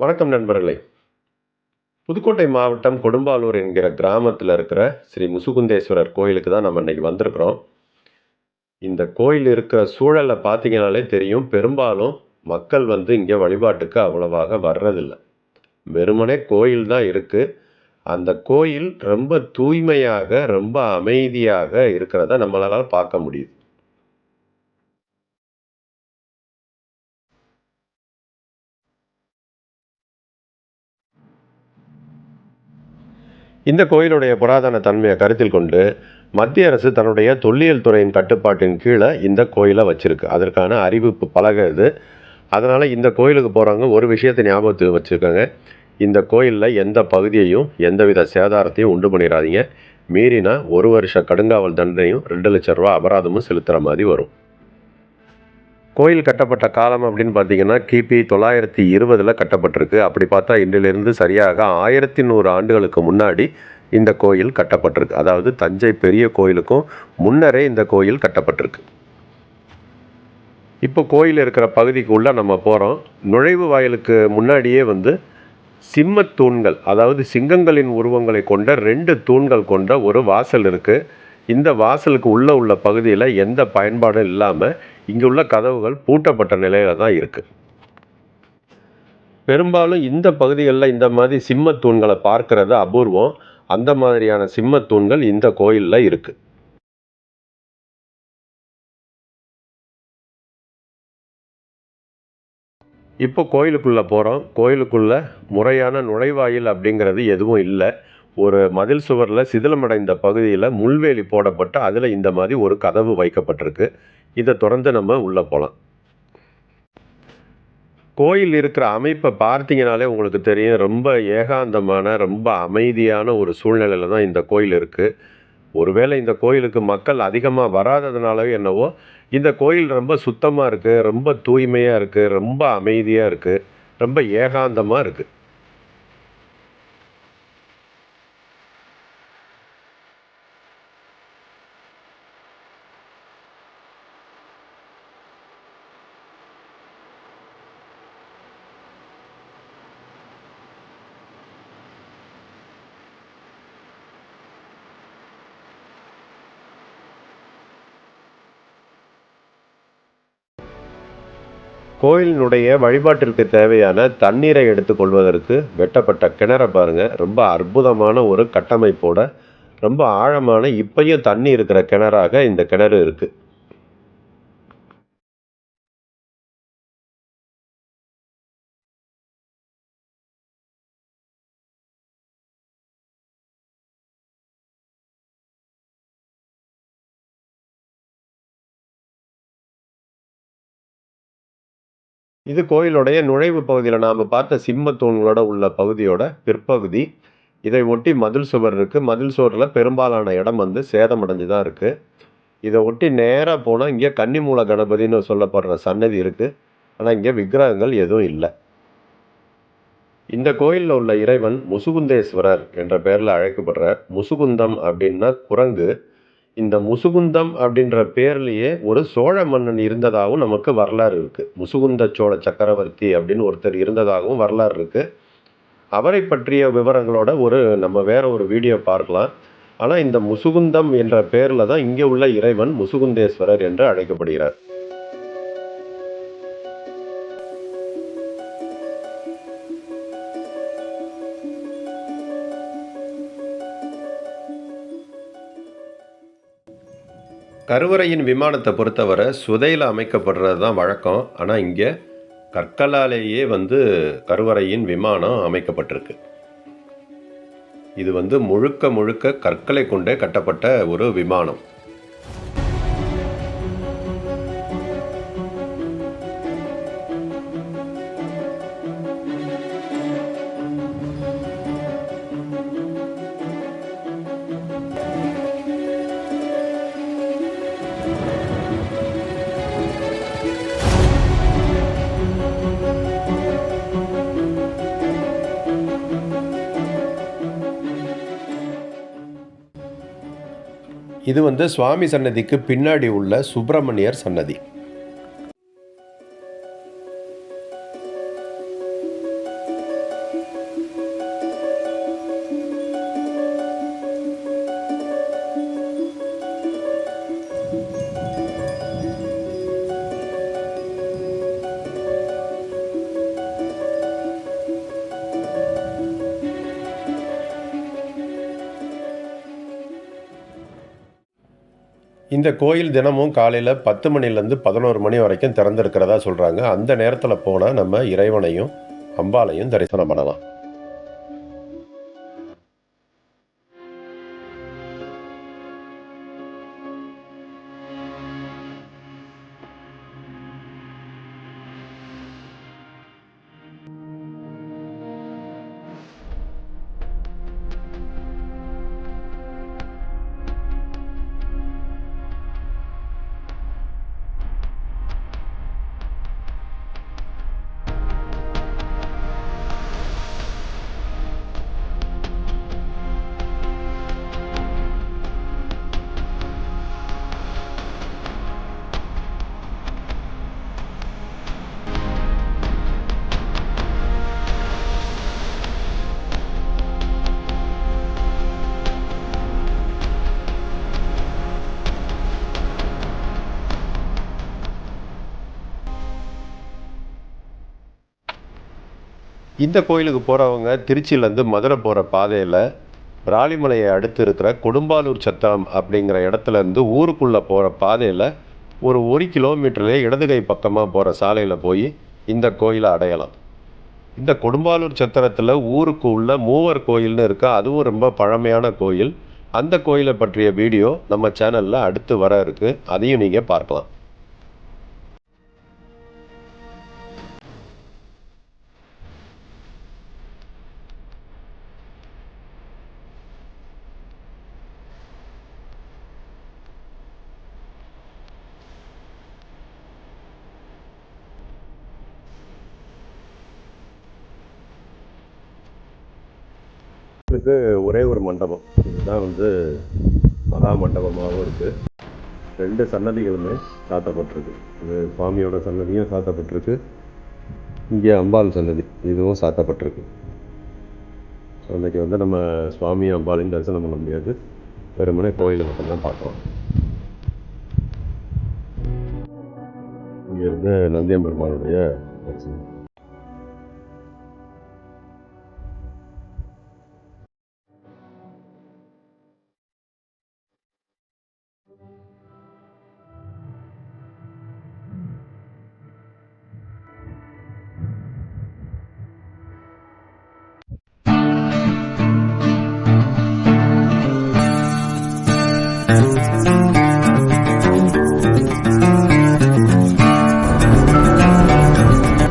வணக்கம் நண்பர்களே. புதுக்கோட்டை மாவட்டம் கொடும்பாலூர் என்கிற கிராமத்தில் இருக்கிற ஸ்ரீ முசுகுந்தேஸ்வரர் கோயிலுக்கு தான் நம்ம இன்னைக்கு வந்திருக்கிறோம். இந்த கோயில் இருக்கிற சூழலை பார்த்தீங்கனாலே தெரியும். பெரும்பாலும் மக்கள் வந்து இங்கே வழிபாட்டுக்கு அவ்வளவாக வர்றதில்லை. வெறுமனே கோயில் தான் இருக்குது அந்த கோயில் ரொம்ப தூய்மையாக ரொம்ப அமைதியாக இருக்கிறத நம்மளால் பார்க்க முடியுது. இந்த கோயிலுடைய புராதன தன்மையை கருத்தில் கொண்டு மத்திய அரசு தன்னுடைய தொல்லியல் துறையின் கட்டுப்பாட்டின் கீழே இந்த கோயிலை வச்சுருக்கு. அதற்கான அறிவிப்பு பலகை இது. அதனால் இந்த கோயிலுக்கு போகிறவங்க ஒரு விஷயத்தை ஞாபகத்துக்கு வச்சுருக்காங்க இந்த கோயிலில் எந்த பகுதியையும் எந்தவித சேதாரத்தையும் உண்டு பண்ணிடாதீங்க. மீறினா ஒரு வருஷ கடுங்காவல் தண்டனையும் ரெண்டு லட்ச ரூபா அபராதமும் செலுத்துகிற மாதிரி வரும். கோயில் கட்டப்பட்ட காலம் அப்படின்னு பார்த்தீங்கன்னா கிபி தொள்ளாயிரத்தி இருபதில் கட்டப்பட்டிருக்கு. அப்படி பார்த்தா இன்றிலிருந்து சரியாக ஆயிரத்தி நூறு ஆண்டுகளுக்கு முன்னாடி இந்த கோயில் கட்டப்பட்டிருக்கு. அதாவது தஞ்சை பெரிய கோயிலுக்கும் முன்னரே இந்த கோயில் கட்டப்பட்டிருக்கு. இப்போ கோயில் இருக்கிற பகுதிக்குள்ளே நம்ம போகிறோம் நுழைவு வாயிலுக்கு முன்னாடியே வந்து சிம்மத் தூண்கள் அதாவது சிங்கங்களின் உருவங்களை கொண்ட ரெண்டு தூண்கள் கொண்ட ஒரு வாசல் இருக்குது இந்த வாசலுக்கு உள்ளே உள்ள பகுதியில் எந்த பயன்பாடும் இல்லாமல் இங்கே உள்ள கதவுகள் பூட்டப்பட்ட நிலையில தான் இருக்குது பெரும்பாலும் இந்த பகுதிகளில் இந்த மாதிரி சிம்ம தூண்களை பார்க்கறது அபூர்வம். அந்த மாதிரியான சிம்ம தூண்கள் இந்த கோயிலில் இருக்குது இப்போ கோயிலுக்குள்ளே போகிறோம் கோயிலுக்குள்ளே முறையான நுழைவாயில் அப்படிங்கிறது எதுவும் இல்லை. ஒரு மதில் சுவரில் சிதிலமடைந்த பகுதியில் முள்வேலி போடப்பட்டு அதில் இந்த மாதிரி ஒரு கதவு வைக்கப்பட்டிருக்கு. இதை தொடர்ந்து நம்ம உள்ளே போகலாம் கோயில் இருக்கிற அமைப்பை பார்த்தீங்கனாலே உங்களுக்கு தெரியும். ரொம்ப ஏகாந்தமான ரொம்ப அமைதியான ஒரு சூழ்நிலையில் தான் இந்த கோயில் இருக்குது ஒருவேளை இந்த கோயிலுக்கு மக்கள் அதிகமாக வராததுனாலவே என்னவோ இந்த கோயில் ரொம்ப சுத்தமாக இருக்குது ரொம்ப தூய்மையாக இருக்குது ரொம்ப அமைதியாக இருக்குது ரொம்ப ஏகாந்தமாக இருக்குது கோயிலினுடைய வழிபாட்டிற்கு தேவையான தண்ணீரை எடுத்துக்கொள்வதற்கு வெட்டப்பட்ட கிணறை பாருங்கள் ரொம்ப அற்புதமான ஒரு கட்டமைப்போட ரொம்ப ஆழமான இப்பையும் தண்ணி இருக்கிற கிணறாக இந்த கிணறு இருக்குது இது கோயிலுடைய நுழைவு பகுதியில் நாம் பார்த்த சிம்ம தூண்களோட உள்ள பகுதியோட பிற்பகுதி. இதை ஒட்டி மதில் சுவர் இருக்குது மதில் சுவரில் பெரும்பாலான இடம் வந்து சேதமடைஞ்சு தான் இருக்குது இதை ஒட்டி நேராக போனால் இங்கே கன்னிமூல கணபதினு சொல்லப்படுற சன்னதி இருக்குது ஆனால் இங்கே விக்கிரகங்கள் எதுவும் இல்லை. இந்த கோயிலில் உள்ள இறைவன் முசுகுந்தேஸ்வரர் என்ற பெயரில் அழைக்கப்படுறார். முசுகுந்தம் அப்படின்னா குரங்கு. இந்த முசுகுந்தம் அப்படின்ற பேர்லேயே ஒரு சோழ மன்னன் இருந்ததாகவும் நமக்கு வரலாறு இருக்குது முசுகுந்த சோழ சக்கரவர்த்தி அப்படின்னு ஒருத்தர் இருந்ததாகவும் வரலாறு இருக்குது அவரை பற்றிய விவரங்களோட ஒரு நம்ம வேற ஒரு வீடியோ பார்க்கலாம். ஆனால் இந்த முசுகுந்தம் என்ற பேரில் தான் இங்கே உள்ள இறைவன் முசுகுந்தேஸ்வரர் என்று அழைக்கப்படுகிறார். கருவறையின் விமானத்தை பொறுத்தவரை சுதையில் அமைக்கப்படுறது தான் வழக்கம். ஆனால் இங்கே கற்களாலேயே வந்து கருவறையின் விமானம் அமைக்கப்பட்டிருக்கு. இது வந்து முழுக்க முழுக்க கற்களை கொண்டே கட்டப்பட்ட ஒரு விமானம். இது வந்து சுவாமி சன்னதிக்கு பின்னாடி உள்ள சுப்பிரமணியர் சன்னதி. இந்த கோயில் தினமும் காலையில் பத்து மணிலேருந்து பதினோரு மணி வரைக்கும் திறந்திருக்கிறதா சொல்கிறாங்க அந்த நேரத்தில் போனால் நம்ம இறைவனையும் அம்பாளையும் தரிசனம் பண்ணலாம். இந்த கோயிலுக்கு போகிறவங்க திருச்சியிலேருந்து மதுரை போகிற பாதையில் ராலிமலையை அடுத்து இருக்கிற கொடும்பாலூர் சத்திரம் அப்படிங்கிற இடத்துலேருந்து ஊருக்குள்ளே போகிற பாதையில் ஒரு ஒரு கிலோமீட்டர்லேயே இடது கை பக்கமாக போகிற சாலையில் போய் இந்த கோயிலை அடையலாம். இந்த கொடும்பாலூர் சத்திரத்தில் ஊருக்கு உள்ள மூவர் கோயில்னு இருக்கா அதுவும் ரொம்ப பழமையான கோயில். அந்த கோயிலை பற்றிய வீடியோ நம்ம சேனலில் அடுத்து வர இருக்கு. அதையும் நீங்கள் பார்க்கலாம். கோயிலுக்கு ஒரே ஒரு மண்டபம். இதுதான் வந்து மகா மண்டபமாகவும் இருக்குது ரெண்டு சன்னதிகளுமே சாத்தப்பட்டிருக்கு. இது சுவாமியோட சன்னதியும் சாத்தப்பட்டிருக்கு. இங்கே அம்பாள் சன்னதி இதுவும் சாத்தப்பட்டிருக்கு. ஸோ இன்றைக்கி வந்து நம்ம சுவாமி அம்பாளையும் தரிசனம் பண்ண முடியாது. வெறுமனே கோயிலை மட்டும்தான் பார்க்கலாம் இங்கேருந்து நந்தியம் பெருமானுடைய தரிசனம்.